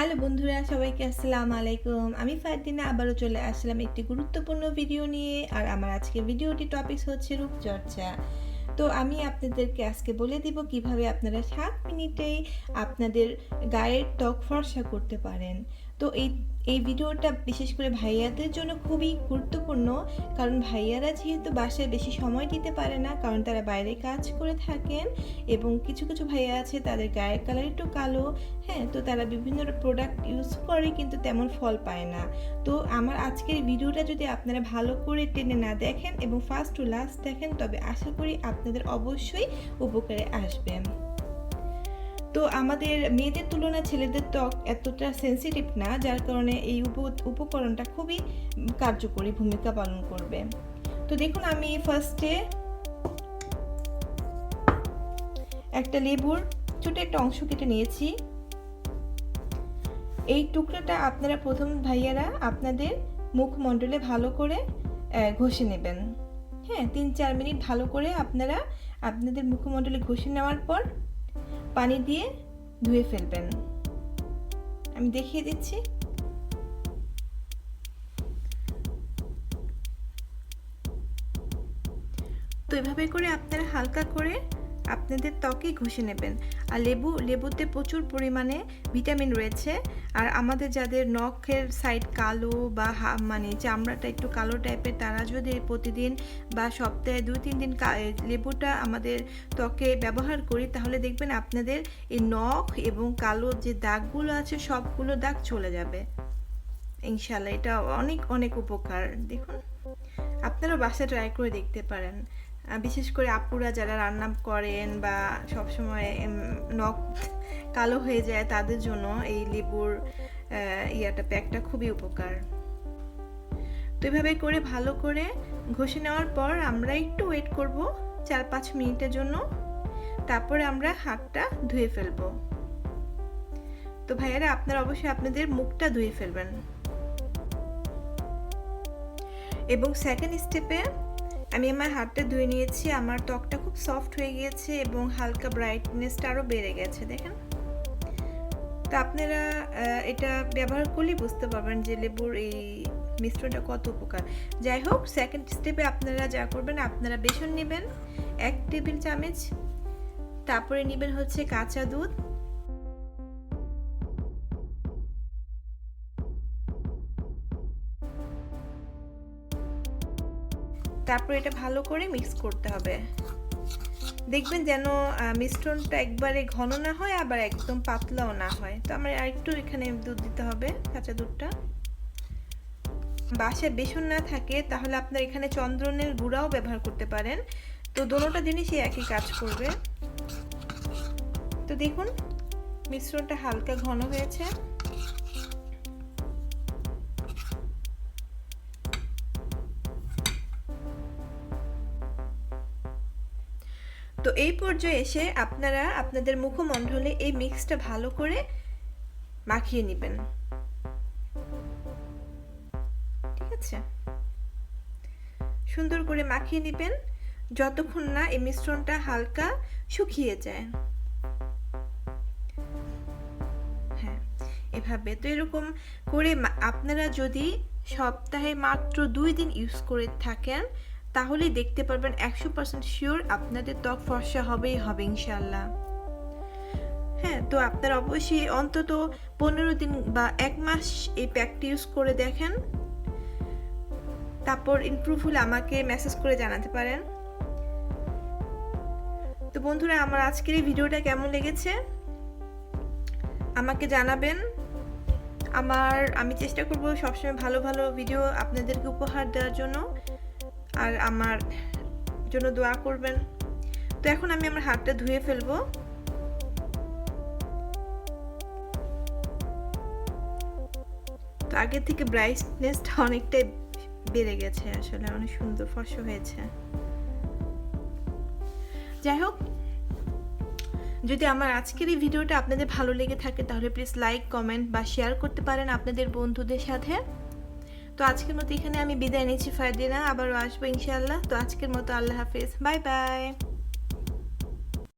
Hello বন্ধুরা, সবাইকে আসসালামু আলাইকুম। আমি ফারদিনা, আবারও চলে আসলাম একটি গুরুত্বপূর্ণ ভিডিও নিয়ে, আর আমার আজকে ভিডিওটি টপিক হচ্ছে রূপচর্চা। তো আমি আপনাদেরকে আজকে বলে দিব কীভাবে আপনারা সাত মিনিটেই আপনাদের গায়ের ত্বক ফর্সা করতে পারেন। তো এই এই ভিডিওটা বিশেষ করে ভাইয়াদের জন্য খুবই গুরুত্বপূর্ণ, কারণ ভাইয়ারা যেহেতু বাসায় বেশি সময় দিতে পারে না, কারণ তারা বাইরে কাজ করে থাকেন এবং কিছু কিছু ভাইয়া আছে তাদের গায়ের কালার একটু কালো হ্যাঁ তো তারা বিভিন্ন প্রোডাক্ট ইউজ করে কিন্তু তেমন ফল পায় না। তো আমার আজকের ভিডিওটা যদি আপনারা ভালো করে টেনে না দেখেন এবং ফার্স্ট টু লাস্ট দেখেন, তবে আশা করি আপনাদের অবশ্যই উপকারে আসবে। তো আমাদের মেয়েদের তুলনায় ছেলেদের ত্বক এতটা সেন্সিটিভ না, যার কারণে এই উপ, উপকরণটা খুবই কার্যকরী ভূমিকা পালন করবে। তো দেখুন, আমি ফার্স্টে একটা লেবুর ছোট একটা অংশ কেটে নিয়েছি। এই টুকরাটা আপনারা প্রথম ভাইয়ারা আপনাদের মুখমণ্ডলে ভালো করে ঘষে নেবেন। হ্যাঁ তিন চার মিনিট ভালো করে আপনারা আপনাদের মুখমণ্ডলে ঘষে নেওয়ার পর পানি দিয়ে ধুয়ে ফেলবেন। আমি দেখিয়ে দিচ্ছি। তো এভাবে করে আপনারা হালকা করে আপনাদের ত্বকে ঘষে নেবেন। আর লেবু, লেবুতে প্রচুর পরিমাণে ভিটামিন রয়েছে। আর আমাদের যাদের নখের সাইড কালো বা মানে চামড়াটা একটু কালো টাইপের তারা যদি প্রতিদিন বা সপ্তাহে দুই, তিন দিন লেবুটা আমাদের ত্বকে ব্যবহার করি, তাহলে দেখবেন আপনাদের এই নখ এবং কালো যে দাগগুলো আছে, সবগুলো দাগ চলে যাবে। ইনশাল্লাহ এটা অনেক অনেক উপকার। দেখুন আপনারা বাসায় ট্রাই করে দেখতে পারেন। বিশেষ করে আপুরা যারা রান্না করেন বা সবসময় নখ কালো হয়ে যায়, তাদের জন্য এই লেবুর ইয়াটা প্যাকটা খুবই উপকার। তো এভাবে করে ভালো করে ঘষে নেওয়ার পর আমরা একটু ওয়েট করব চার পাঁচ মিনিটের জন্য। তারপরে আমরা হাতটা ধুয়ে ফেলব। তো ভাইয়ারা, আপনারা অবশ্যই আপনাদের মুখটা ধুয়ে ফেলবেন। এবং সেকেন্ড স্টেপে আমি আমার হাতটা ধুয়ে নিয়েছি, আমার ত্বকটা খুব সফট হয়ে গিয়েছে এবং হালকা ব্রাইটনেসটা আরও বেড়ে গেছে, দেখেন। তো আপনারা এটা ব্যবহার করলেই বুঝতে পারবেন যে লেবুর এই মিশ্রণটা কত উপকার। যাই হোক সেকেন্ড স্টেপে আপনারা যা করবেন, আপনারা বেসন নেবেন, এক টেবিল চামচ, তারপরে নেবেন হচ্ছে কাঁচা দুধ তারপর এটা ভালো করে মিক্স করতে হবে। দেখবেন যেন মিশ্রণটা একবারে ঘন না হয়, আবার একদম পাতলাও না হয়। তো আমার আরেকটু এখানে দুধ দিতে হবে, কাঁচা দুধটা। বাসায় বেসন না থাকে, তাহলে আপনার এখানে চন্দ্রনের গুঁড়াও ব্যবহার করতে পারেন। তো দোনোটা জিনিসই একই কাজ করবে। তো দেখুন, মিশ্রণটা হালকা ঘন হয়েছে। তো এই পর্যায়ে এসে আপনারা আপনাদের মুখমণ্ডলে এই মিক্সটা ভালো করে মাখিয়ে নেবেন। ঠিক আছে? সুন্দর করে মাখিয়ে নেবেন যতক্ষণ না এই মিশ্রণটা হালকা শুকিয়ে যায়। হ্যাঁ এভাবে। তো এরকম করে আপনারা যদি সপ্তাহে মাত্র দুই দিন ইউজ করে থাকেন তাহলেই দেখতে পারবেন একশো পার্সেন্ট শিওর আপনাদের ত্বক ফর্সা হবেই, হবে ইনশাল্লাহ হ্যাঁ তো আপনারা অবশ্যই অন্তত পনেরো দিন বা এক মাস এই প্যাকটি ইউজ করে দেখেন। তারপর ইমপ্রুভ হলে আমাকে মেসেজ করে জানাতে পারেন। তো বন্ধুরা, আমার আজকের এই ভিডিওটা কেমন লেগেছে? আমাকে জানাবেন। আমার, আমি চেষ্টা করব সবসময় ভালো ভালো ভিডিও আপনাদেরকে উপহার দেওয়ার জন্য। আর আমার জন্য দোয়া করবেন। তো এখন আমি আমার হাতটা ধুয়ে ফেলব। তো আগের থেকে ব্রাইটনেসটা অনেকটাই বেড়ে গেছে আসলে, অনেক সুন্দর ফস হয়েছে। যাই হোক, যদি আমার আজকের এই ভিডিওটা আপনাদের ভালো লেগে থাকে, তাহলে প্লিজ লাইক কমেন্ট বা শেয়ার করতে পারেন আপনাদের বন্ধুদের সাথে। তো আজকের মতো এখানে আমি বিদায় নিচ্ছি, ফারদিনা। আবারও আসব ইনশাল্লাহ তো আজকের মতো আল্লাহ হাফিজ। Bye bye.